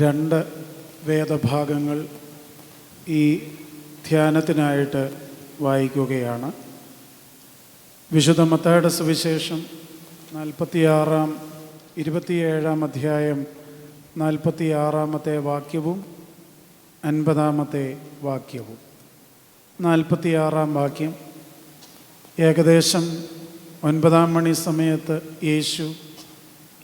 രണ്ട് വേദഭാഗങ്ങൾ ഈ ധ്യാനത്തിനായിട്ട് വായിക്കുകയാണ്. വിശുദ്ധ മത്തായുടെ സുവിശേഷം നാൽപ്പത്തിയാറാം ഇരുപത്തിയേഴാം അധ്യായം നാൽപ്പത്തിയാറാമത്തെ വാക്യവും അൻപതാമത്തെ വാക്യവും. നാൽപ്പത്തിയാറാം വാക്യം. ഏകദേശം ഒൻപതാം മണി സമയത്ത് യേശു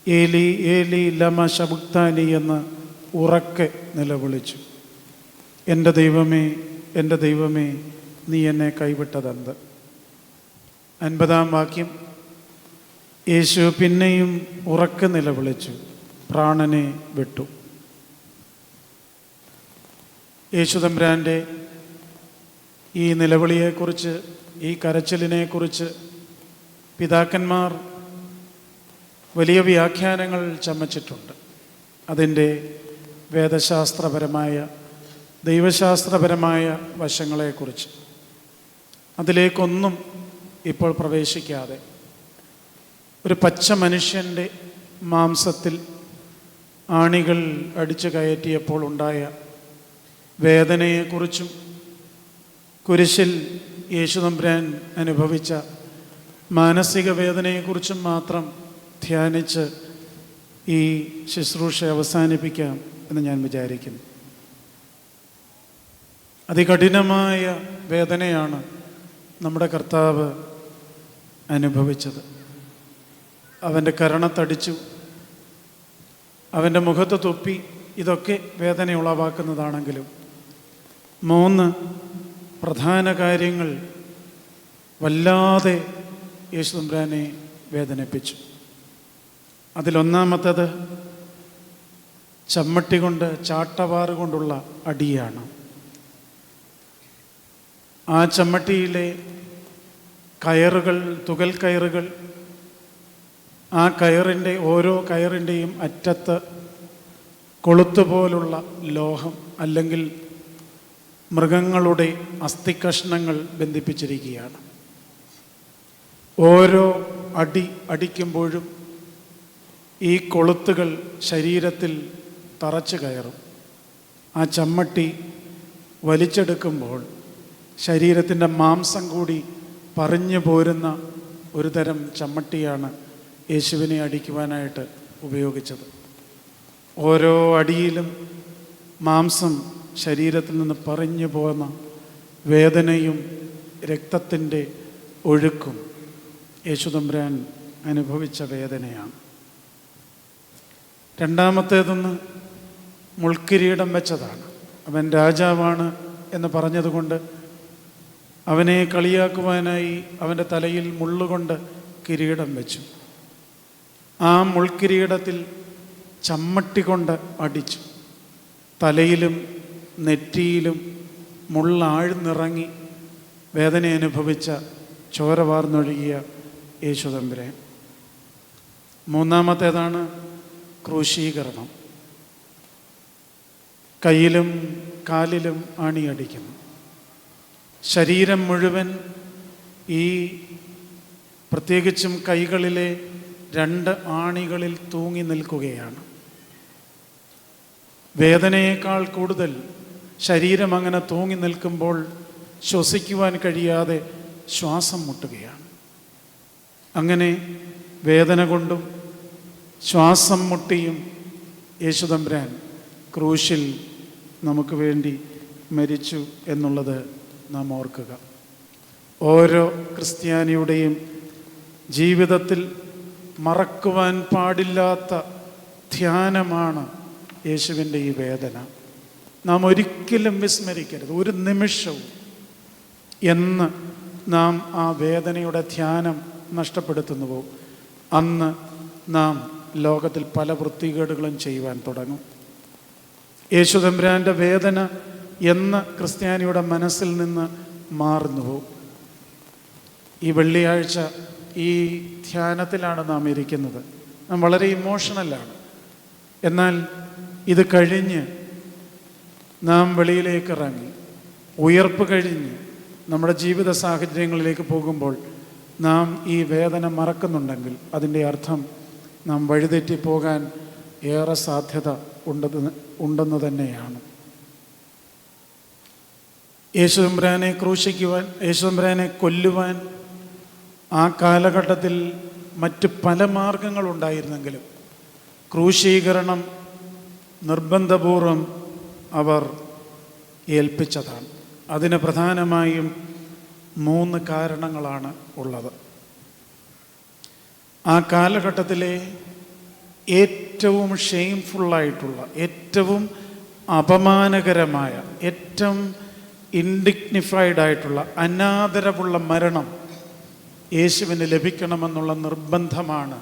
ഏലി ഏലി ലമ ശബുക്താനി എന്ന് ഉറക്കെ നിലവിളിച്ചു. എന്റെ ദൈവമേ എന്റെ ദൈവമേ നീ എന്നെ കൈവിട്ടതെന്ത്? അൻപതാം വാക്യം. യേശു പിന്നെയും ഉറക്കെ നിലവിളിച്ചു പ്രാണനെ വിട്ടു. യേശുതമ്പുരാന്റെ ഈ നിലവിളിയെക്കുറിച്ച് ഈ കരച്ചിലിനെക്കുറിച്ച് പിതാക്കന്മാർ വലിയ വ്യാഖ്യാനങ്ങൾ ചമച്ചിട്ടുണ്ട്. അതിന്റെ വേദശാസ്ത്രപരമായ ദൈവശാസ്ത്രപരമായ വശങ്ങളെക്കുറിച്ച്. അതിലേക്കൊന്നും ഇപ്പോൾ പ്രവേശിക്കാതെ ഒരു പച്ച മനുഷ്യന്റെ മാംസത്തിൽ ആണികൾ അടിച്ചു കയറ്റിയപ്പോൾ ഉണ്ടായ വേദനയെക്കുറിച്ചും കുരിശിൽ യേശുതമ്പുരാൻ അനുഭവിച്ച മാനസിക വേദനയെക്കുറിച്ചും മാത്രം ധ്യാനിച്ച് ഈ ശുശ്രൂഷ അവസാനിപ്പിക്കാം. എന്ന് ഞാൻ വിചാരിക്കുന്നു അതികഠിനമായ വേദനയാണ് നമ്മുടെ കർത്താവ് അനുഭവിച്ചത്. അവന്റെ കരണത്തടിച്ചു അവന്റെ മുഖത്ത് തൊപ്പി ഇതൊക്കെ വേദന ഉളവാക്കുന്നതാണെങ്കിലും മൂന്ന് പ്രധാന കാര്യങ്ങൾ വല്ലാതെ യേശുദമ്പുരാനെ വേദനിപ്പിച്ചു. അതിലൊന്നാമത്തത് ചമ്മട്ടി കൊണ്ട് ചാട്ടവാറ് കൊണ്ടുള്ള അടിയാണ്. ആ ചമ്മട്ടിയിലെ കയറുകൾ തുകൽ കയറുകൾ ആ കയറിന്റെ ഓരോ കയറിന്റെയും അറ്റത്ത് കൊളുത്തുപോലുള്ള ലോഹം അല്ലെങ്കിൽ മൃഗങ്ങളുടെ അസ്ഥികഷ്ണങ്ങൾ ബന്ധിപ്പിച്ചിരിക്കുകയാണ്. ഓരോ അടി അടിക്കുമ്പോഴും ഈ കൊളുത്തുകൾ ശരീരത്തിൽ തറച്ചു കയറും. ആ ചമ്മട്ടി വലിച്ചെടുക്കുമ്പോൾ ശരീരത്തിന്റെ മാംസം കൂടി പറഞ്ഞു പോരുന്ന ഒരു തരം ചമ്മട്ടിയാണ് യേശുവിനെ അടിക്കുവാനായിട്ട് ഉപയോഗിച്ചത്. ഓരോ അടിയിലും മാംസം ശരീരത്തിൽ നിന്ന് പറഞ്ഞു പോകുന്ന വേദനയും രക്തത്തിന്റെ ഒഴുക്കും യേശുദമ്പുരാൻ അനുഭവിച്ച വേദനയാണ്. രണ്ടാമത്തേതൊന്ന് മുൾക്കിരീടം വെച്ചതാണ്. അവൻ രാജാവാണ് എന്ന് പറഞ്ഞതുകൊണ്ട് അവനെ കളിയാക്കുവാനായി അവന്റെ തലയിൽ മുള്ളുകൊണ്ട് കിരീടം വെച്ചു. ആ മുൾക്കിരീടത്തിൽ ചമ്മട്ടി കൊണ്ട് അടിച്ചു. തലയിലും നെറ്റിയിലും മുള്ളാഴ്ന്നിറങ്ങി വേദന അനുഭവിച്ച ചോര വാർന്നൊഴുകിയ യേശുദമ്പുരാൻ മൂന്നാമത്തേതാണ് ക്രൂശീകരണം. കയ്യിലും കാലിലും ആണിയടിക്കുന്നു. ശരീരം മുഴുവൻ ഈ പ്രത്യേകിച്ചും കൈകളിലെ രണ്ട് ആണികളിൽ തൂങ്ങി നിൽക്കുകയാണ്. വേദനയേക്കാൾ കൂടുതൽ ശരീരം അങ്ങനെ തൂങ്ങി നിൽക്കുമ്പോൾ ശ്വസിക്കുവാൻ കഴിയാതെ ശ്വാസം മുട്ടുകയാണ്. അങ്ങനെ വേദന കൊണ്ടും ശ്വാസം മുട്ടിയും യേശുദമ്പുരാൻ ക്രൂശിൽ നമുക്ക് വേണ്ടി മരിച്ചു എന്നുള്ളത് നാം ഓർക്കുക. ഓരോ ക്രിസ്ത്യാനിയുടെയും ജീവിതത്തിൽ മറക്കുവാൻ പാടില്ലാത്ത ധ്യാനമാണ് യേശുവിന്റെ ഈ വേദന. നാം ഒരിക്കലും വിസ്മരിക്കരുത്. ഒരു നിമിഷവും എന്ന് നാം ആ വേദനയുടെ ധ്യാനം നഷ്ടപ്പെടുത്തുന്നുവോ? അന്ന് നാം ലോകത്തിൽ പല വൃത്തികേടുകളും ചെയ്യുവാൻ തുടങ്ങും. യേശുദമ്പുരാന്റെ വേദന എന്ന് ക്രിസ്ത്യാനിയുടെ മനസ്സിൽ നിന്ന് മാറുന്നുവോ ഈ വെള്ളിയാഴ്ച ഈ ധ്യാനത്തിലാണ് നാം ഇരിക്കുന്നത്. നാം വളരെ ഇമോഷണലാണ്. എന്നാൽ ഇത് കഴിഞ്ഞ് നാം വെളിയിലേക്ക് ഇറങ്ങി ഉയർപ്പ് കഴിഞ്ഞ് നമ്മുടെ ജീവിത സാഹചര്യങ്ങളിലേക്ക് പോകുമ്പോൾ നാം ഈ വേദന മറക്കുന്നുണ്ടെങ്കിൽ അതിന്റെ അർത്ഥം നാം വഴിതെറ്റി പോകാൻ ഏറെ സാധ്യത ഉണ്ടെന്ന് ഉണ്ടെന്ന് തന്നെയാണ്. യേശുദമ്പുരാനെ ക്രൂശിക്കുവാൻ യേശുദമ്പുരാനെ കൊല്ലുവാൻ ആ കാലഘട്ടത്തിൽ മറ്റ് പല മാർഗങ്ങളുണ്ടായിരുന്നെങ്കിലും ക്രൂശീകരണം നിർബന്ധപൂർവം അവർ ഏൽപ്പിച്ചതാണ്. അതിന് പ്രധാനമായും മൂന്ന് കാരണങ്ങളാണ് ഉള്ളത്. ആ കാലഘട്ടത്തിലെ ഏറ്റവും ഷെയിംഫുള്ളായിട്ടുള്ള ഏറ്റവും അപമാനകരമായ ഏറ്റവും ഇൻഡിഗ്നിഫൈഡ് ആയിട്ടുള്ള അനാദരവുള്ള മരണം യേശുവിന് ലഭിക്കണമെന്നുള്ള നിർബന്ധമാണ്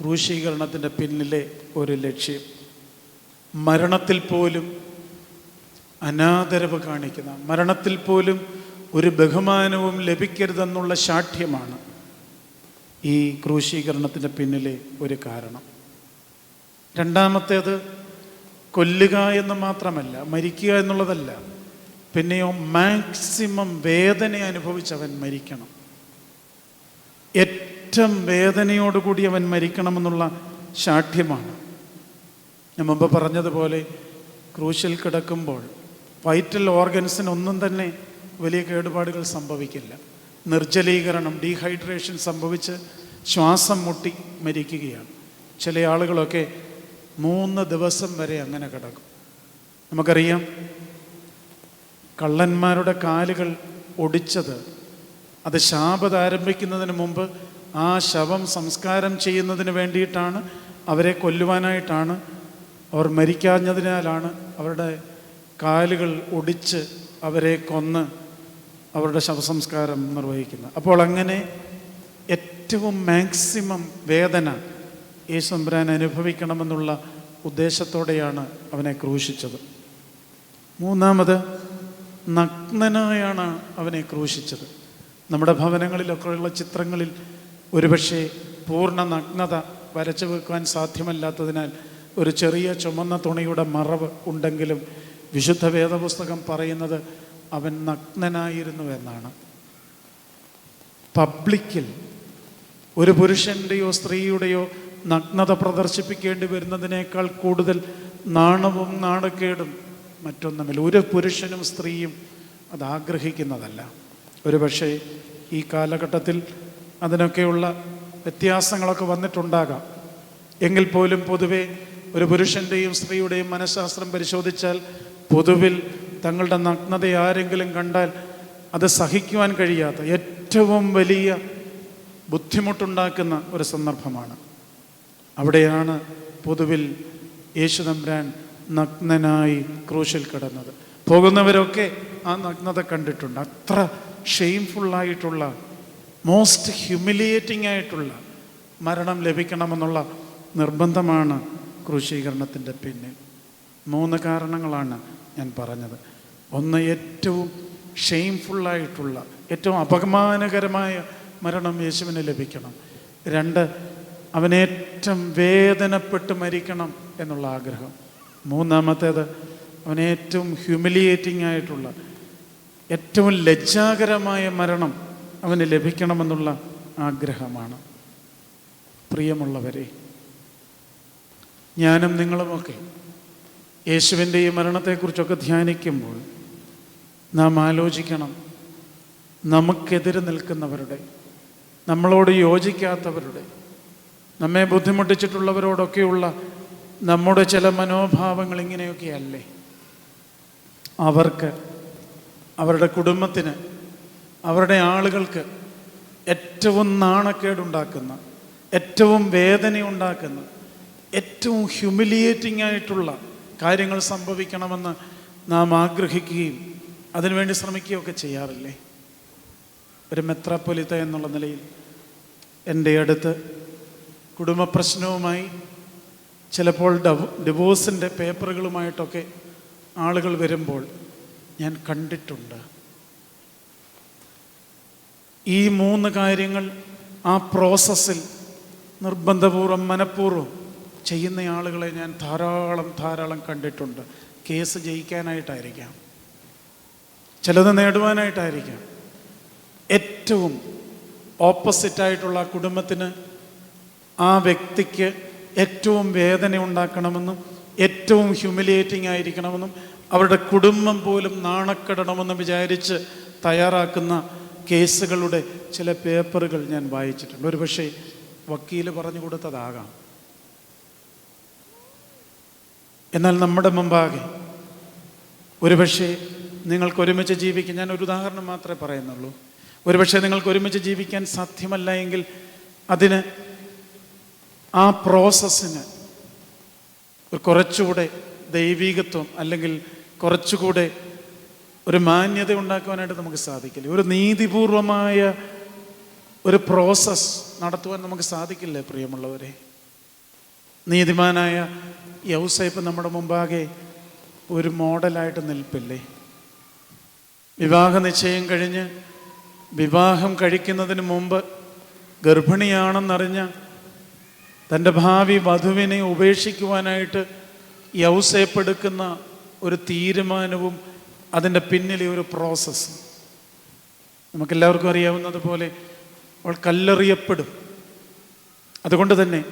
ക്രൂശീകരണത്തിന്റെ പിന്നിലെ ഒരു ലക്ഷ്യം. മരണത്തിൽ പോലും അനാദരവ് കാണിക്കുന്ന മരണത്തിൽ പോലും ഒരു ബഹുമാനവും ലഭിക്കരുതെന്നുള്ള ശാഠ്യമാണ് ഈ ക്രൂശീകരണത്തിന്റെ പിന്നിലെ ഒരു കാരണം. രണ്ടാമത്തേത് കൊല്ലുക എന്ന് മാത്രമല്ല മരിക്കുക എന്നുള്ളതല്ല പിന്നെയോ മാക്സിമം വേദന അനുഭവിച്ചവൻ മരിക്കണം. ഏറ്റവും വേദനയോടുകൂടി അവൻ മരിക്കണമെന്നുള്ള ശാഠ്യമാണ്. ഞാൻ മുമ്പ് പറഞ്ഞതുപോലെ ക്രൂശിൽ കിടക്കുമ്പോൾ വൈറ്റൽ ഓർഗൻസിനൊന്നും തന്നെ വലിയ കേടുപാടുകൾ സംഭവിക്കില്ല. നിർജലീകരണം ഡീഹൈഡ്രേഷൻ സംഭവിച്ച് ശ്വാസം മുട്ടി മരിക്കുകയാണ്. ചില ആളുകളൊക്കെ മൂന്ന് ദിവസം വരെ അങ്ങനെ കിടക്കും. നമുക്കറിയാം കള്ളന്മാരുടെ കാലുകൾ ഒടിച്ചത് അത് ശാപത് ആരംഭിക്കുന്നതിന് മുമ്പ് ആ ശവം സംസ്കാരം ചെയ്യുന്നതിന് വേണ്ടിയിട്ടാണ് അവരെ കൊല്ലുവാനായിട്ടാണ് അവർ മരിക്കാഞ്ഞതിനാലാണ് അവരുടെ കാലുകൾ ഒടിച്ച് അവരെ കൊന്ന് അവരുടെ ശവസംസ്കാരം നിർവഹിക്കുന്നത്. അപ്പോൾ അങ്ങനെ ഏറ്റവും മാക്സിമം വേദന യേശുമ്പരാൻ അനുഭവിക്കണമെന്നുള്ള ഉദ്ദേശത്തോടെയാണ് അവനെ ക്രൂശിച്ചത്. മൂന്നാമത് നഗ്നനായാണ് അവനെ ക്രൂശിച്ചത്. നമ്മുടെ ഭവനങ്ങളിലൊക്കെയുള്ള ചിത്രങ്ങളിൽ ഒരുപക്ഷെ പൂർണ നഗ്നത വരച്ചു വെക്കുവാൻ സാധ്യമല്ലാത്തതിനാൽ ഒരു ചെറിയ ചുമന്ന തുണിയുടെ മറവ് ഉണ്ടെങ്കിലും വിശുദ്ധ വേദപുസ്തകം പറയുന്നത് അവൻ നഗ്നനായിരുന്നു എന്നാണ്. പബ്ലിക്കിൽ ഒരു പുരുഷന്റെയോ സ്ത്രീയുടെയോ നഗ്നത പ്രദർശിപ്പിക്കേണ്ടി വരുന്നതിനേക്കാൾ കൂടുതൽ നാണവും നാണക്കേടും മറ്റൊന്നുമില്ല. ഒരു പുരുഷനും സ്ത്രീയും അത് ആഗ്രഹിക്കുന്നതല്ല ഒരു പക്ഷേ ഈ കാലഘട്ടത്തിൽ അതിനൊക്കെയുള്ള വ്യത്യാസങ്ങളൊക്കെ വന്നിട്ടുണ്ടാകാം. എങ്കിൽ പോലും പൊതുവെ ഒരു പുരുഷന്റെയും സ്ത്രീയുടെയും മനഃശാസ്ത്രം പരിശോധിച്ചാൽ പൊതുവിൽ തങ്ങളുടെ നഗ്നത ആരെങ്കിലും കണ്ടാൽ അത് സഹിക്കുവാൻ കഴിയാത്ത ഏറ്റവും വലിയ ബുദ്ധിമുട്ടുണ്ടാക്കുന്ന ഒരു സന്ദർഭമാണ്. അവിടെയാണ് പൊതുവിൽ യേശു തമ്പ്രാൻ നഗ്നനായി ക്രൂശിൽ കിടന്നത്. പോകുന്നവരൊക്കെ ആ നഗ്നത കണ്ടിട്ടുണ്ട്. അത്ര ഷെയിംഫുള്ളായിട്ടുള്ള മോസ്റ്റ് ഹ്യൂമിലിയേറ്റിംഗ് ആയിട്ടുള്ള മരണം ലഭിക്കണമെന്നുള്ള നിർബന്ധമാണ് ക്രൂശീകരണത്തിന്റെ പിന്നിൽ. മൂന്ന് കാരണങ്ങളാണ് ഞാൻ പറഞ്ഞത്. ഒന്ന് ഏറ്റവും ഷെയിംഫുള്ളായിട്ടുള്ള ഏറ്റവും അപമാനകരമായ മരണം യേശുവിന് ലഭിക്കണം. രണ്ട് അവനേറ്റവും വേദനപ്പെട്ട് മരിക്കണം എന്നുള്ള ആഗ്രഹം. മൂന്നാമത്തേത് അവനേറ്റവും ഹ്യൂമിലിയേറ്റിംഗ് ആയിട്ടുള്ള ഏറ്റവും ലജ്ജാകരമായ മരണം അവന് ലഭിക്കണമെന്നുള്ള ആഗ്രഹമാണ്. പ്രിയമുള്ളവരെ ഞാനും നിങ്ങളുമൊക്കെ യേശുവിന്റെ ഈ മരണത്തെക്കുറിച്ചൊക്കെ ധ്യാനിക്കുമ്പോൾ നാം ആലോചിക്കണം നമുക്കെതിരെ നിൽക്കുന്നവരുടെ നമ്മളോട് യോജിക്കാത്തവരുടെ നമ്മെ ബുദ്ധിമുട്ടിച്ചിട്ടുള്ളവരോടൊക്കെയുള്ള നമ്മുടെ ചില മനോഭാവങ്ങൾ ഇങ്ങനെയൊക്കെയല്ലേ? അവർക്ക് അവരുടെ കുടുംബത്തിന് അവരുടെ ആളുകൾക്ക് ഏറ്റവും നാണക്കേടുണ്ടാക്കുന്ന ഏറ്റവും വേദനയുണ്ടാക്കുന്ന ഏറ്റവും ഹ്യൂമിലിയേറ്റിംഗ് ആയിട്ടുള്ള കാര്യങ്ങൾ സംഭവിക്കണമെന്ന് നാം ആഗ്രഹിക്കുകയും അതിനുവേണ്ടി ശ്രമിക്കുകയൊക്കെ ചെയ്യാറില്ലേ? ഒരു മെത്രാപ്പൊലിത്ത എന്നുള്ള നിലയിൽ എന്റെ അടുത്ത് കുടുംബ പ്രശ്നവുമായി ചിലപ്പോൾ ഡവ് ഡിവോഴ്സിന്റെ പേപ്പറുകളുമായിട്ടൊക്കെ ആളുകൾ വരുമ്പോൾ ഞാൻ കണ്ടിട്ടുണ്ട്. ഈ മൂന്ന് കാര്യങ്ങൾ ആ പ്രോസസ്സിൽ നിർബന്ധപൂർവം മനഃപൂർവം ചെയ്യുന്ന ആളുകളെ ഞാൻ ധാരാളം ധാരാളം കണ്ടിട്ടുണ്ട്. കേസ് ജയിക്കാനായിട്ടായിരിക്കാം. ചിലത് നേടുവാനായിട്ടായിരിക്കാം. ഏറ്റവും ഓപ്പോസിറ്റായിട്ടുള്ള കുടുംബത്തിന് ആ വ്യക്തിക്ക് ഏറ്റവും വേദന ഉണ്ടാക്കണമെന്നും ഏറ്റവും ഹ്യൂമിലിയേറ്റിംഗ് ആയിരിക്കണമെന്നും അവരുടെ കുടുംബം പോലും നാണക്കെടണമെന്നും വിചാരിച്ച് തയ്യാറാക്കുന്ന കേസുകളുടെ ചില പേപ്പറുകൾ ഞാൻ വായിച്ചിട്ടുണ്ട്. ഒരു പക്ഷേ വക്കീൽ പറഞ്ഞു കൊടുത്തതാകാം. എന്നാൽ നമ്മുടെ മുമ്പാകെ ഒരുപക്ഷെ നിങ്ങൾക്ക് ഒരുമിച്ച് ജീവിക്കാൻ ഞാൻ ഒരു ഉദാഹരണം മാത്രമേ പറയുന്നുള്ളൂ. ഒരുപക്ഷെ നിങ്ങൾക്ക് ഒരുമിച്ച് ജീവിക്കാൻ സാധ്യമല്ല എങ്കിൽ അതിന് ആ പ്രോസസ്സിന് കുറച്ചുകൂടെ ദൈവീകത്വം അല്ലെങ്കിൽ കുറച്ചുകൂടെ ഒരു മാന്യത ഉണ്ടാക്കുവാനായിട്ട് നമുക്ക് സാധിക്കില്ല. ഒരു നീതിപൂർവമായ ഒരു പ്രോസസ്സ് നടത്തുവാൻ നമുക്ക് സാധിക്കില്ല പ്രിയമുള്ളവരെ? നീതിമാനായ യൗസൈപ്പ് നമ്മുടെ മുമ്പാകെ ഒരു മോഡലായിട്ട് നിൽപ്പില്ലേ? വിവാഹ നിശ്ചയം കഴിഞ്ഞ് വിവാഹം കഴിക്കുന്നതിന് മുമ്പ് ഗർഭിണിയാണെന്നറിഞ്ഞ തന്റെ ഭാവി വധുവിനെ ഉപേക്ഷിക്കുവാനായിട്ട് യൗസേപ്പെടുക്കുന്ന ഒരു തീരുമാനവും അതിന്റെ പിന്നിലെ ഒരു പ്രോസസ്സ്. നമുക്കെല്ലാവർക്കും അറിയാവുന്നത് പോലെ അവൾ കല്ലെറിയപ്പെടും. അതുകൊണ്ട് തന്നെ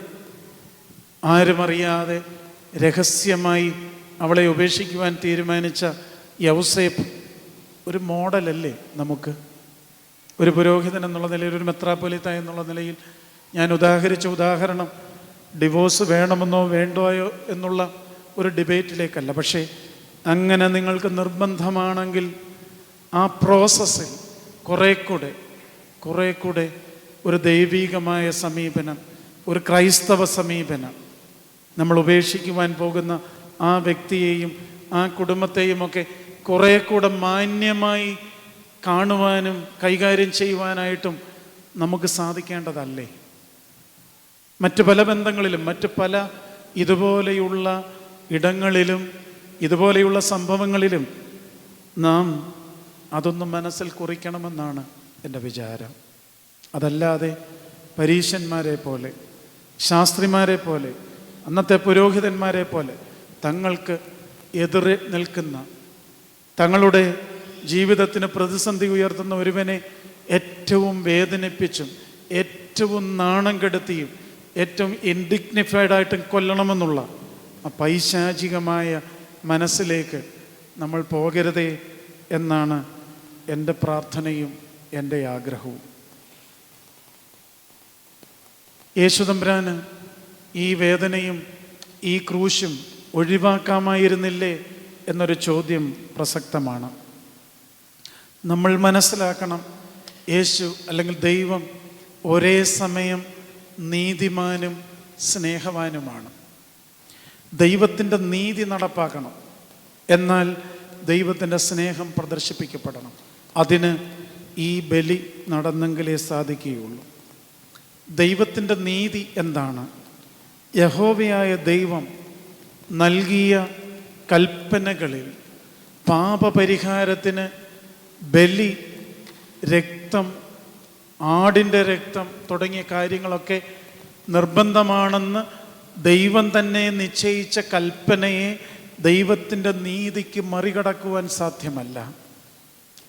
ആരും അറിയാതെ രഹസ്യമായി അവളെ ഉപേക്ഷിക്കുവാൻ തീരുമാനിച്ച യൗസേപ്പ് ഒരു മോഡലല്ലേ നമുക്ക്? ഒരു പുരോഹിതൻ എന്നുള്ള നിലയിൽ ഒരു മെത്രാപ്പൊലിത്ത എന്നുള്ള നിലയിൽ ഞാൻ ഉദാഹരിച്ച ഉദാഹരണം ഡിവോഴ്സ് വേണമെന്നോ വേണ്ടോയോ എന്നുള്ള ഒരു ഡിബേറ്റിലേക്കല്ല. പക്ഷേ അങ്ങനെ നിങ്ങൾക്ക് നിർബന്ധമാണെങ്കിൽ ആ പ്രോസസ്സിൽ കുറേ കൂടെ കുറേ കൂടെ ഒരു ദൈവീകമായ സമീപനം ഒരു ക്രൈസ്തവ സമീപനം നമ്മൾ ഉപേക്ഷിക്കുവാൻ പോകുന്ന ആ വ്യക്തിയെയും ആ കുടുംബത്തെയും ഒക്കെ കുറേ കൂടെ മാന്യമായി കാണുവാനും കൈകാര്യം ചെയ്യുവാനായിട്ടും നമുക്ക് സാധിക്കേണ്ടതല്ലേ? മറ്റ് പല ബന്ധങ്ങളിലും മറ്റ് പല ഇതുപോലെയുള്ള ഇടങ്ങളിലും ഇതുപോലെയുള്ള സംഭവങ്ങളിലും നാം അതൊന്നും മനസ്സിൽ കുറിക്കണമെന്നാണ് എന്റെ വിചാരം. അതല്ലാതെ പരീശന്മാരെ പോലെ ശാസ്ത്രിമാരെ പോലെ അന്നത്തെ പുരോഹിതന്മാരെ പോലെ തങ്ങൾക്ക് എതിരെ നിൽക്കുന്ന തങ്ങളുടെ ജീവിതത്തിന് പ്രതിസന്ധി ഉയർത്തുന്ന ഒരുവനെ ഏറ്റവും വേദനിപ്പിച്ചും ഏറ്റവും നാണം കെടുത്തിയും ഏറ്റവും ഇൻഡിഗ്നിഫൈഡ് ആയിട്ടും കൊല്ലണമെന്നുള്ള ആ പൈശാചികമായ മനസ്സിലേക്ക് നമ്മൾ പോകരുതേ എന്നാണ് എന്റെ പ്രാർത്ഥനയും എന്റെ ആഗ്രഹവും. യേശുദമ്പ്രാന് ഈ വേദനയും ഈ ക്രൂശും ഒഴിവാക്കാമായിരുന്നില്ലേ എന്നൊരു ചോദ്യം പ്രസക്തമാണ്. നമ്മൾ മനസ്സിലാക്കണം യേശു അല്ലെങ്കിൽ ദൈവം ഒരേ സമയം നീതിമാനും സ്നേഹവാനുമാണ്. ദൈവത്തിന്റെ നീതി നടപ്പാക്കണം. എന്നാൽ ദൈവത്തിന്റെ സ്നേഹം പ്രദർശിപ്പിക്കപ്പെടണം. അതിന് ഈ ബലി നടന്നെങ്കിലേ സാധിക്കുകയുള്ളൂ. ദൈവത്തിന്റെ നീതി എന്താണ്? യഹോവയായ ദൈവം നൽകിയ കൽപ്പനകളിൽ പാപപരിഹാരത്തിന് ബലി രക്തം ആടിന്റെ രക്തം തുടങ്ങിയ കാര്യങ്ങളൊക്കെ നിർബന്ധമാണെന്ന് ദൈവം തന്നെ നിശ്ചയിച്ച കൽപ്പനയെ ദൈവത്തിന്റെ നീതിക്ക് മറികടക്കുവാൻ സാധ്യമല്ല.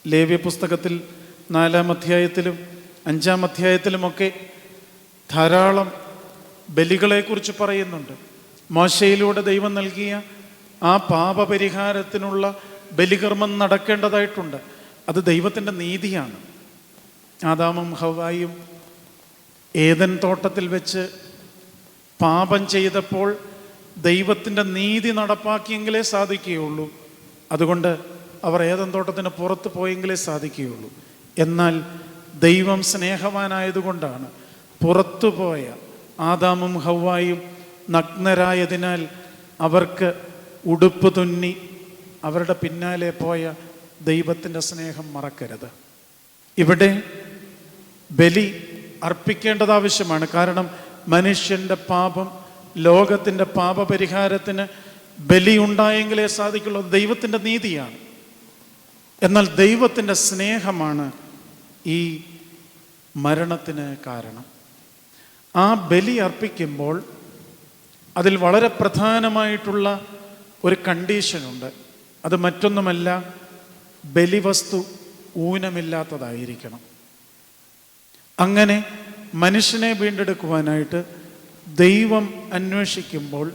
ലേവ്യ പുസ്തകത്തിൽ നാലാം അധ്യായത്തിലും അഞ്ചാം അധ്യായത്തിലുമൊക്കെ ധാരാളം ബലികളെക്കുറിച്ച് പറയുന്നുണ്ട്. മോശയിലൂടെ ദൈവം നൽകിയ ആ പാപപരിഹാരത്തിനുള്ള ബലികർമ്മം നടക്കേണ്ടതായിട്ടുണ്ട്. അത് ദൈവത്തിന്റെ നീതിയാണ്. ആദാമും ഹവായും ഏതൻ തോട്ടത്തിൽ വെച്ച് പാപം ചെയ്തപ്പോൾ ദൈവത്തിന്റെ നീതി നടപ്പാക്കിയെങ്കിലേ സാധിക്കുകയുള്ളൂ. അതുകൊണ്ട് അവർ ഏതൻ തോട്ടത്തിന് പുറത്ത് പോയെങ്കിലേ സാധിക്കുകയുള്ളൂ. എന്നാൽ ദൈവം സ്നേഹവാനായതുകൊണ്ടാണ് പുറത്തു പോയ ആദാമും ഹവായും നഗ്നരായതിനാൽ അവർക്ക് ഉടുപ്പ് തുന്നി അവരുടെ പിന്നാലെ പോയ ദൈവത്തിന്റെ സ്നേഹം മറക്കരുത്. ഇവിടെ ബലി അർപ്പിക്കേണ്ടത് ആവശ്യമാണ് കാരണം മനുഷ്യന്റെ പാപം ലോകത്തിന്റെ പാപപരിഹാരത്തിന് ബലി ഉണ്ടായെങ്കിലേ സാധിക്കുള്ളൂ. ദൈവത്തിന്റെ നീതിയാണ്. എന്നാൽ ദൈവത്തിന്റെ സ്നേഹമാണ് ഈ മരണത്തിന് കാരണം. ആ ബലി അർപ്പിക്കുമ്പോൾ അതിൽ വളരെ പ്രധാനമായിട്ടുള്ള ഒരു കണ്ടീഷനുണ്ട് അത് മറ്റൊന്നുമല്ല ബലിവസ്തു ഊനമില്ലാത്തതായിരിക്കണം. അങ്ങനെ മനുഷ്യനെ വീണ്ടെടുക്കുവാനായിട്ട് ദൈവം അന്വേഷിക്കുമ്പോൾ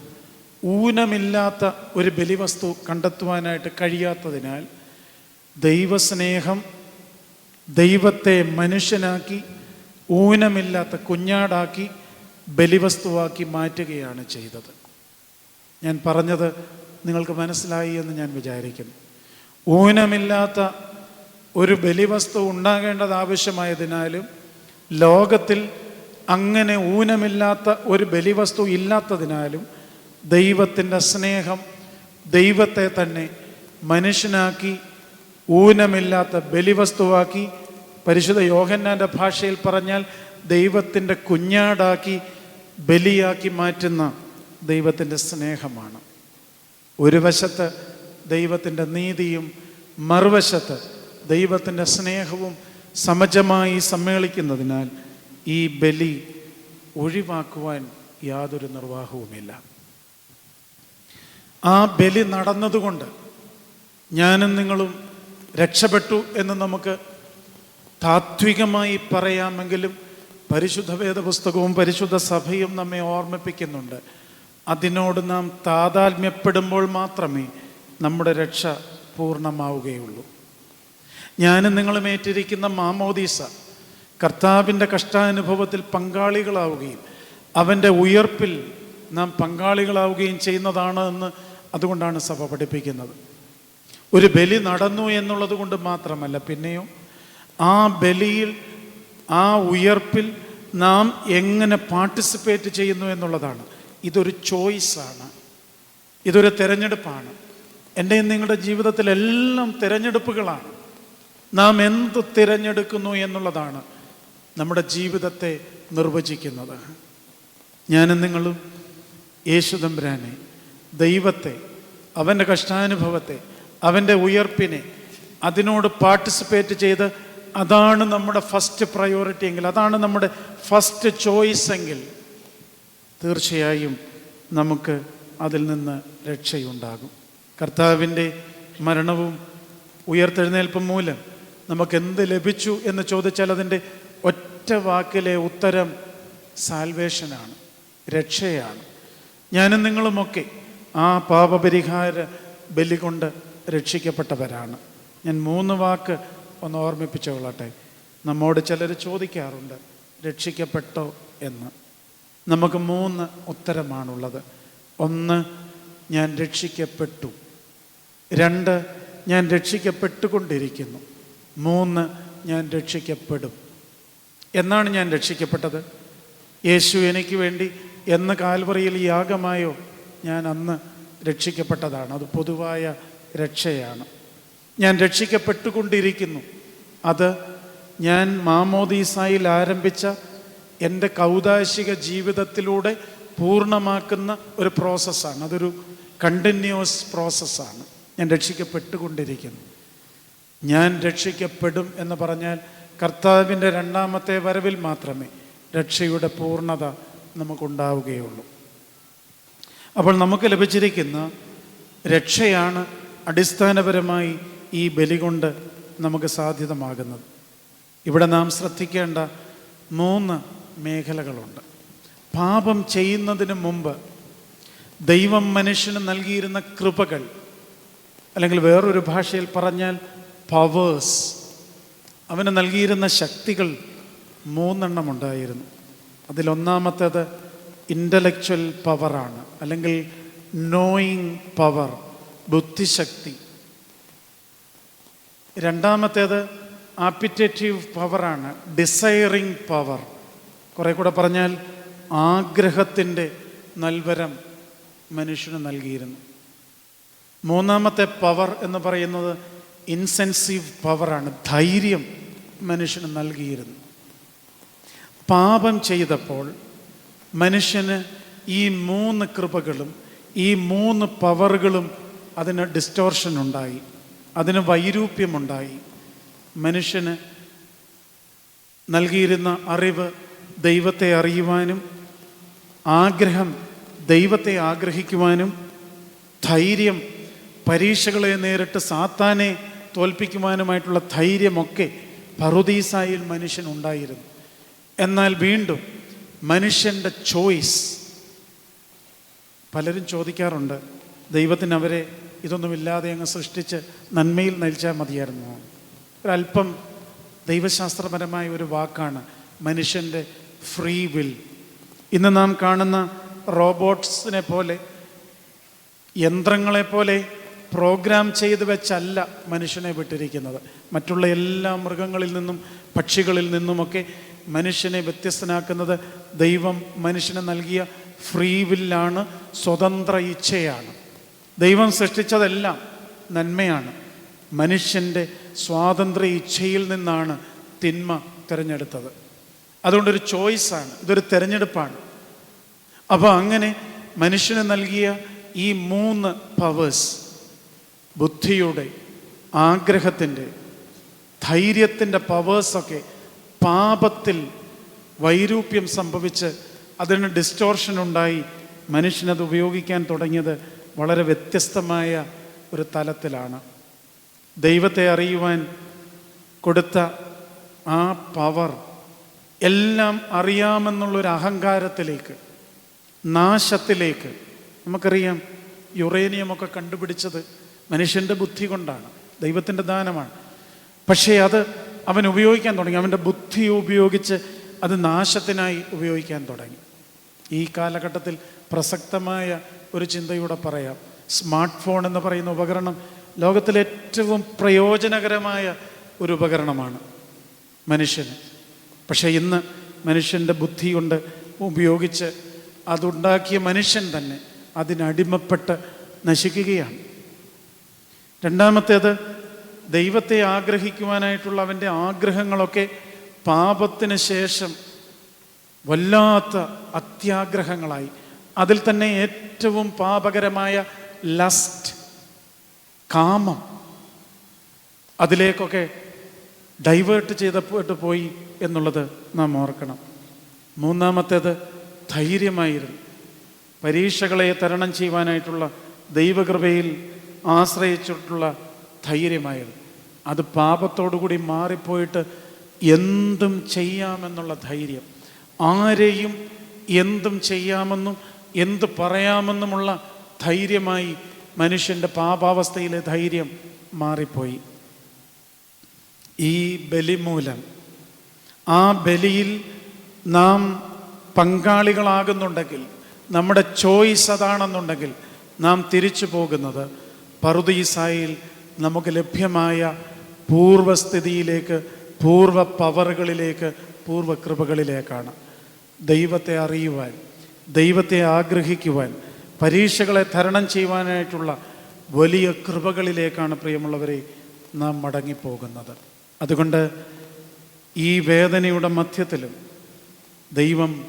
ഊനമില്ലാത്ത ഒരു ബലിവസ്തു കണ്ടെത്തുവാനായിട്ട് കഴിയാത്തതിനാൽ ദൈവസ്നേഹം ദൈവത്തെ മനുഷ്യനാക്കി ഊനമില്ലാത്ത കുഞ്ഞാടാക്കി ബലിവസ്തുവാക്കി മാറ്റുകയാണ് ചെയ്തത്. ഞാൻ പറഞ്ഞത് നിങ്ങൾക്ക് മനസ്സിലായി എന്ന് ഞാൻ വിചാരിക്കുന്നു. ഊനമില്ലാത്ത ഒരു ബലിവസ്തു ഉണ്ടാകേണ്ടത് ആവശ്യമായതിനാലും ലോകത്തിൽ അങ്ങനെ ഊനമില്ലാത്ത ഒരു ബലിവസ്തു ഇല്ലാത്തതിനാലും ദൈവത്തിന്റെ സ്നേഹം ദൈവത്തെ തന്നെ മനുഷ്യനാക്കി ഊനമില്ലാത്ത ബലിവസ്തുവാക്കി പരിശുദ്ധ യോഹന്നാന്റെ ഭാഷയിൽ പറഞ്ഞാൽ ദൈവത്തിന്റെ കുഞ്ഞാടാക്കി ബലിയാക്കി മാറ്റുന്ന ദൈവത്തിന്റെ സ്നേഹമാണ്. ഒരു വശത്ത് ദൈവത്തിന്റെ നീതിയും മറുവശത്ത് ദൈവത്തിന്റെ സ്നേഹവും സമജമായി സമ്മേളിക്കുന്നതിനാൽ ഈ ബലി ഒഴിവാക്കുവാൻ യാതൊരു നിർവാഹവുമില്ല. ആ ബലി നടന്നതുകൊണ്ട് ഞാനും നിങ്ങളും രക്ഷപ്പെട്ടു എന്ന് നമുക്ക് താത്വികമായി പറയാമെങ്കിലും പരിശുദ്ധ വേദപുസ്തകവും പരിശുദ്ധ സഭയും നമ്മെ ഓർമ്മിപ്പിക്കുന്നുണ്ട്. അതിനോട് നാം താതാത്മ്യപ്പെടുമ്പോൾ മാത്രമേ നമ്മുടെ രക്ഷ പൂർണമാവുകയുള്ളൂ. ഞാനും നിങ്ങളും ഏറ്റിരിക്കുന്ന മാമോദീസ കർത്താവിന്റെ കഷ്ടാനുഭവത്തിൽ പങ്കാളികളാവുകയും അവന്റെ ഉയർപ്പിൽ നാം പങ്കാളികളാവുകയും ചെയ്യുന്നതാണ് എന്ന് അതുകൊണ്ടാണ് സഭ പഠിപ്പിക്കുന്നത്. ഒരു ബലി നടന്നു എന്നുള്ളത് കൊണ്ട് മാത്രമല്ല പിന്നെയോ ആ ബലിയിൽ ആ ഉയർപ്പിൽ നാം എങ്ങനെ പാർട്ടിസിപ്പേറ്റ് ചെയ്യുന്നു എന്നുള്ളതാണ്. ഇതൊരു ചോയ്സാണ്. ഇതൊരു തിരഞ്ഞെടുപ്പാണ്. എന്റെയും നിങ്ങളുടെ ജീവിതത്തിലെല്ലാം തിരഞ്ഞെടുപ്പുകളാണ്. നാം എന്ത് തിരഞ്ഞെടുക്കുന്നു എന്നുള്ളതാണ് നമ്മുടെ ജീവിതത്തെ നിർവചിക്കുന്നത്. ഞാനും നിങ്ങളും യേശുദമ്പരാനെ ദൈവത്തെ അവന്റെ കഷ്ടാനുഭവത്തെ അവന്റെ ഉയർപ്പിനെ അതിനോട് പാർട്ടിസിപ്പേറ്റ് ചെയ്ത് അതാണ് നമ്മുടെ ഫസ്റ്റ് പ്രയോറിറ്റി എങ്കിൽ അതാണ് നമ്മുടെ ഫസ്റ്റ് ചോയ്സ് എങ്കിൽ തീർച്ചയായും നമുക്ക് അതിൽ നിന്ന് രക്ഷയുണ്ടാകും. കർത്താവിന്റെ മരണവും ഉയർത്തെഴുന്നേൽപ്പും മൂലം നമുക്ക് എന്ത് ലഭിച്ചു എന്ന് ചോദിച്ചാൽ അതിന്റെ ഒറ്റ വാക്കിലെ ഉത്തരം സാൽവേഷനാണ് രക്ഷയാണ്. ഞാനും നിങ്ങളുമൊക്കെ ആ പാപപരിഹാര ബലി കൊണ്ട് രക്ഷിക്കപ്പെട്ടവരാണ്. ഞാൻ മൂന്ന് വാക്ക് ഒന്ന് ഓർമ്മിപ്പിച്ചുകൊള്ളട്ടെ. നമ്മോട് ചിലർ ചോദിക്കാറുണ്ട് രക്ഷിക്കപ്പെട്ടോ എന്ന്? നമുക്ക് മൂന്ന് ഉത്തരമാണുള്ളത്. ഒന്ന് ഞാൻ രക്ഷിക്കപ്പെട്ടു. രണ്ട് ഞാൻ രക്ഷിക്കപ്പെട്ടുകൊണ്ടിരിക്കുന്നു. മൂന്ന് ഞാൻ രക്ഷിക്കപ്പെടും. എന്നാണ് ഞാൻ രക്ഷിക്കപ്പെട്ടത്? യേശു എനിക്ക് വേണ്ടി എന്ന് കാൽവറിയിൽ യാഗമായോ ഞാൻ അന്ന് രക്ഷിക്കപ്പെട്ടതാണ്. അത് പൊതുവായ രക്ഷയാണ്. ഞാൻ രക്ഷിക്കപ്പെട്ടുകൊണ്ടിരിക്കുന്നു. അത് ഞാൻ മാമോദീസായിൽ ആരംഭിച്ച എന്റെ കൗതാശിക ജീവിതത്തിലൂടെ പൂർണമാക്കുന്ന ഒരു പ്രോസസ്സാണ് അതൊരു കണ്ടിന്യൂസ് പ്രോസസ്സാണ് ഞാൻ രക്ഷിക്കപ്പെട്ടുകൊണ്ടിരിക്കുന്നു. ഞാൻ രക്ഷിക്കപ്പെടും എന്ന് പറഞ്ഞാൽ കർത്താവിന്റെ രണ്ടാമത്തെ വരവിൽ മാത്രമേ രക്ഷയുടെ പൂർണത നമുക്കുണ്ടാവുകയുള്ളൂ. അപ്പോൾ നമുക്ക് ലഭിച്ചിരിക്കുന്ന രക്ഷയാണ് അടിസ്ഥാനപരമായി ഈ ബലി കൊണ്ട് നമുക്ക് സാധ്യതമാകുന്നത്. ഇവിടെ നാം ശ്രദ്ധിക്കേണ്ട മൂന്ന് മേഖലകളുണ്ട്. പാപം ചെയ്യുന്നതിന് മുമ്പ് ദൈവം മനുഷ്യന് നൽകിയിരുന്ന കൃപകൾ അല്ലെങ്കിൽ വേറൊരു ഭാഷയിൽ പറഞ്ഞാൽ പവേഴ്സ് അവന് നൽകിയിരുന്ന ശക്തികൾ മൂന്നെണ്ണം ഉണ്ടായിരുന്നു. അതിലൊന്നാമത്തേത് ഇന്റലക്ച്വൽ പവറാണ് അല്ലെങ്കിൽ നോയിങ് പവർ ബുദ്ധിശക്തി. രണ്ടാമത്തേത് ആപ്പിറ്റേറ്റീവ് പവറാണ് ഡിസൈറിങ് പവർ കുറെ കൂടെ പറഞ്ഞാൽ ആഗ്രഹത്തിന്റെ നൽവരം മനുഷ്യന് നൽകിയിരുന്നു. മൂന്നാമത്തെ പവർ എന്ന് പറയുന്നത് ഇൻസെൻസീവ് പവറാണ് ധൈര്യം മനുഷ്യന് നൽകിയിരുന്നു. പാപം ചെയ്തപ്പോൾ മനുഷ്യന് ഈ മൂന്ന് കൃപകളും ഈ മൂന്ന് പവറുകളും അതിന് ഡിസ്റ്റോർഷൻ ഉണ്ടായി അതിന് വൈരൂപ്യമുണ്ടായി. മനുഷ്യന് നൽകിയിരുന്ന അറിവ് ദൈവത്തെ അറിയുവാനും ആഗ്രഹം ദൈവത്തെ ആഗ്രഹിക്കുവാനും ധൈര്യം പരീക്ഷകളെ നേരിട്ട് സാത്താനെ തോൽപ്പിക്കുവാനുമായിട്ടുള്ള ധൈര്യമൊക്കെ പറുദീസായിൽ മനുഷ്യനുണ്ടായിരുന്നു എന്നാൽ വീണ്ടും മനുഷ്യന്റെ ചോയ്സ് പലരും ചോദിക്കാറുണ്ട് ദൈവത്തിന് അവരെ ഇതൊന്നുമില്ലാതെ അങ്ങ് സൃഷ്ടിച്ച് നന്മയിൽ നയിച്ചാൽ മതിയായിരുന്നു? ഒരല്പം ദൈവശാസ്ത്രപരമായ ഒരു വാക്കാണ് മനുഷ്യന്റെ ഫ്രീ വിൽ. ഇന്ന് നാം കാണുന്ന റോബോട്ട്സിനെ പോലെ യന്ത്രങ്ങളെ പോലെ പ്രോഗ്രാം ചെയ്ത് വെച്ചല്ല മനുഷ്യനെ വിട്ടിരിക്കുന്നത്. മറ്റുള്ള എല്ലാ മൃഗങ്ങളിൽ നിന്നും പക്ഷികളിൽ നിന്നുമൊക്കെ മനുഷ്യനെ വ്യത്യസ്തനാക്കുന്നത് ദൈവം മനുഷ്യന് നൽകിയ ഫ്രീ വില്ലാണ് സ്വതന്ത്ര ഇച്ഛയാണ്. ദൈവം സൃഷ്ടിച്ചതെല്ലാം നന്മയാണ്. മനുഷ്യന്റെ സ്വാതന്ത്ര്യ ഇച്ഛയിൽ നിന്നാണ് തിന്മ തിരഞ്ഞെടുത്തത്. അതുകൊണ്ടൊരു ചോയ്സാണ് ഇതൊരു തിരഞ്ഞെടുപ്പാണ്. അപ്പോൾ അങ്ങനെ മനുഷ്യന് നൽകിയ ഈ മൂന്ന് പവേഴ്സ് ബുദ്ധിയുടെ ആഗ്രഹത്തിന്റെ ധൈര്യത്തിന്റെ പവേഴ്സൊക്കെ പാപത്തിൽ വൈരൂപ്യം സംഭവിച്ച് അതിന് ഡിസ്റ്റോർഷൻ ഉണ്ടായി മനുഷ്യനത് ഉപയോഗിക്കാൻ തുടങ്ങിയത് വളരെ വ്യത്യസ്തമായ ഒരു തലത്തിലാണ്. ദൈവത്തെ അറിയുവാൻ കൊടുത്ത ആ പവർ എല്ലാം അറിയാമെന്നുള്ളൊരു അഹങ്കാരത്തിലേക്ക് നാശത്തിലേക്ക്. നമുക്കറിയാം യുറേനിയമൊക്കെ കണ്ടുപിടിച്ചത് മനുഷ്യന്റെ ബുദ്ധി കൊണ്ടാണ് ദൈവത്തിന്റെ ദാനമാണ്. പക്ഷേ അത് അവൻ ഉപയോഗിക്കാൻ തുടങ്ങി അവന്റെ ബുദ്ധി ഉപയോഗിച്ച് അത് നാശത്തിനായി ഉപയോഗിക്കാൻ തുടങ്ങി. ഈ കാലഘട്ടത്തിൽ പ്രസക്തമായ ഒരു ചിന്തയൂടെ പറയാം. സ്മാർട്ട് ഫോൺ എന്ന് പറയുന്ന ഉപകരണം ലോകത്തിലെ ഏറ്റവും പ്രയോജനകരമായ ഒരു ഉപകരണമാണ് മനുഷ്യന്. പക്ഷേ ഇന്ന് മനുഷ്യന്റെ ബുദ്ധി കൊണ്ട് ഉപയോഗിച്ച് അതുണ്ടാക്കിയ മനുഷ്യൻ തന്നെ അതിനടിമപ്പെട്ട് നശിക്കുകയാണ്. രണ്ടാമത്തേത് ദൈവത്തെ ആഗ്രഹിക്കുവാനായിട്ടുള്ള അവന്റെ ആഗ്രഹങ്ങളൊക്കെ പാപത്തിന് ശേഷം വല്ലാത്ത അത്യാഗ്രഹങ്ങളായി. അതിൽ തന്നെ ഏറ്റവും പാപകരമായ ലസ്റ്റ് കാമം. അതിലേക്കൊക്കെ ഡൈവേർട്ട് ചെയ്തപ്പോട്ട് പോയി എന്നുള്ളത് നാം ഓർക്കണം. മൂന്നാമത്തേത് ധൈര്യമായിരുന്നു. പരീക്ഷകളെ തരണം ചെയ്യുവാനായിട്ടുള്ള ദൈവകൃപയിൽ ആശ്രയിച്ചിട്ടുള്ള ധൈര്യമായിരുന്നു അത് പാപത്തോടുകൂടി മാറിപ്പോയിട്ട് എന്തും ചെയ്യാമെന്നുള്ള ധൈര്യം. ആരെയും എന്തും ചെയ്യാമെന്നും എന്ത് പറയാമെന്നുമുള്ള ധൈര്യമായി മനുഷ്യന്റെ പാപാവസ്ഥയിലെ ധൈര്യം മാറിപ്പോയി. ഈ ബലിമൂലം. ആ ബലിയിൽ നാം പങ്കാളികളാകുന്നുണ്ടെങ്കിൽ നമ്മുടെ ചോയ്സ് അതാണെന്നുണ്ടെങ്കിൽ നാം തിരിച്ചു പോകുന്നത് പറുദീസായിൽ നമുക്ക് ലഭ്യമായ പൂർവസ്ഥിതിയിലേക്ക് പൂർവ പവറുകളിലേക്ക് പൂർവ കൃപകളിലേക്കാണ്. ദൈവത്തെ അറിയുവാൻ ദൈവത്തെ ആഗ്രഹിക്കുവാൻ പരീക്ഷകളെ തരണം ചെയ്യുവാനായിട്ടുള്ള വലിയ കൃപകളിലേക്കാണ് പ്രിയമുള്ളവരെ നാം മടങ്ങിപ്പോകുന്നത്. അതുകൊണ്ട് ഈ വേദനയുടെ മധ്യത്തിലും ദൈവം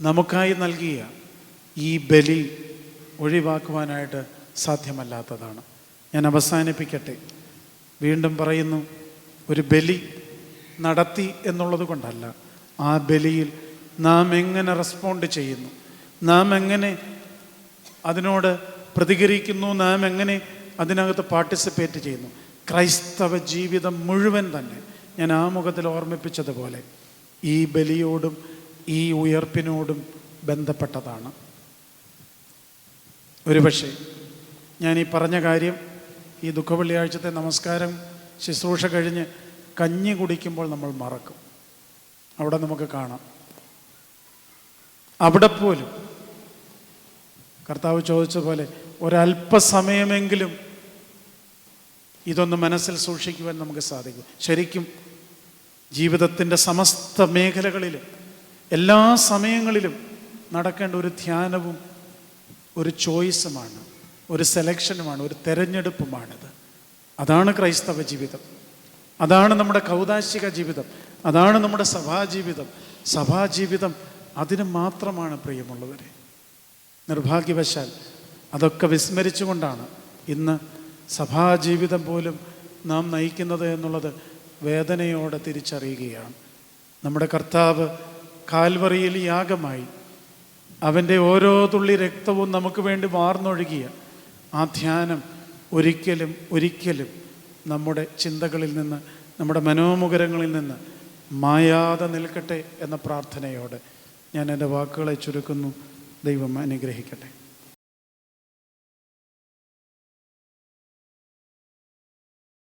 നമുക്കായി നൽകിയ ഈ ബലി ഒഴിവാക്കുവാനായിട്ട് സാധ്യമല്ലാത്തതാണ്. ഞാൻ അവസാനിപ്പിക്കട്ടെ. വീണ്ടും പറയുന്നു ഒരു ബലി നടത്തി എന്നുള്ളത് കൊണ്ടല്ല. ആ ബലിയിൽ നാം എങ്ങനെ റെസ്പോണ്ട് ചെയ്യുന്നു? നാം എങ്ങനെ അതിനോട് പ്രതികരിക്കുന്നു? നാം എങ്ങനെ അതിനകത്ത് പാർട്ടിസിപ്പേറ്റ് ചെയ്യുന്നു? ക്രൈസ്തവ ജീവിതം മുഴുവൻ തന്നെ ഞാൻ ആ മുഖത്തിൽ ഓർമ്മിപ്പിച്ചതുപോലെ ഈ ബലിയോടും ഈ ഉയർപ്പിനോടും ബന്ധപ്പെട്ടതാണ്. ഒരുപക്ഷെ ഞാൻ ഈ പറഞ്ഞ കാര്യം ഈ ദുഃഖവെള്ളിയാഴ്ചത്തെ നമസ്കാരം ശുശ്രൂഷ കഴിഞ്ഞ് കഞ്ഞി കുടിക്കുമ്പോൾ നമ്മൾ മറക്കും. അവിടെ നമുക്ക് കാണാം. അവിടെ പോലും കർത്താവ് ചോദിച്ചതുപോലെ ഒരല്പസമയമെങ്കിലും ഇതൊന്ന് മനസ്സിൽ സൂക്ഷിക്കുവാൻ നമുക്ക് സാധിക്കും. ശരിക്കും ജീവിതത്തിന്റെ സമസ്ത മേഖലകളിലും എല്ലാ സമയങ്ങളിലും നടക്കേണ്ട ഒരു ധ്യാനവും ഒരു ചോയ്സുമാണ്. ഒരു സെലക്ഷനുമാണ് ഒരു തെരഞ്ഞെടുപ്പുമാണിത്. അതാണ് ക്രൈസ്തവ ജീവിതം. അതാണ് നമ്മുടെ കൗതാശിക ജീവിതം. അതാണ് നമ്മുടെ സഭാജീവിതം സഭാജീവിതം അതിന് മാത്രമാണ് പ്രിയമുള്ളവരെ. നിർഭാഗ്യവശാൽ അതൊക്കെ വിസ്മരിച്ചുകൊണ്ടാണ് ഇന്ന് സഭാജീവിതം പോലും നാം നയിക്കുന്നത് എന്നുള്ളത് വേദനയോടെ തിരിച്ചറിയുകയാണ്. നമ്മുടെ കർത്താവ് കാൽവറിയിൽ യാഗമായി അവന്റെ ഓരോ തുള്ളി രക്തവും നമുക്ക് വേണ്ടി വാർന്നൊഴുകിയ ആ ധ്യാനം ഒരിക്കലും ഒരിക്കലും നമ്മുടെ ചിന്തകളിൽ നിന്ന് നമ്മുടെ മനോമുഖരങ്ങളിൽ നിന്ന് മായാതെ നിൽക്കട്ടെ എന്ന പ്രാർത്ഥനയോടെ ഞാൻ എന്റെ വാക്കുകളെ ചുരുക്കുന്നു. ദൈവം അനുഗ്രഹിക്കട്ടെ.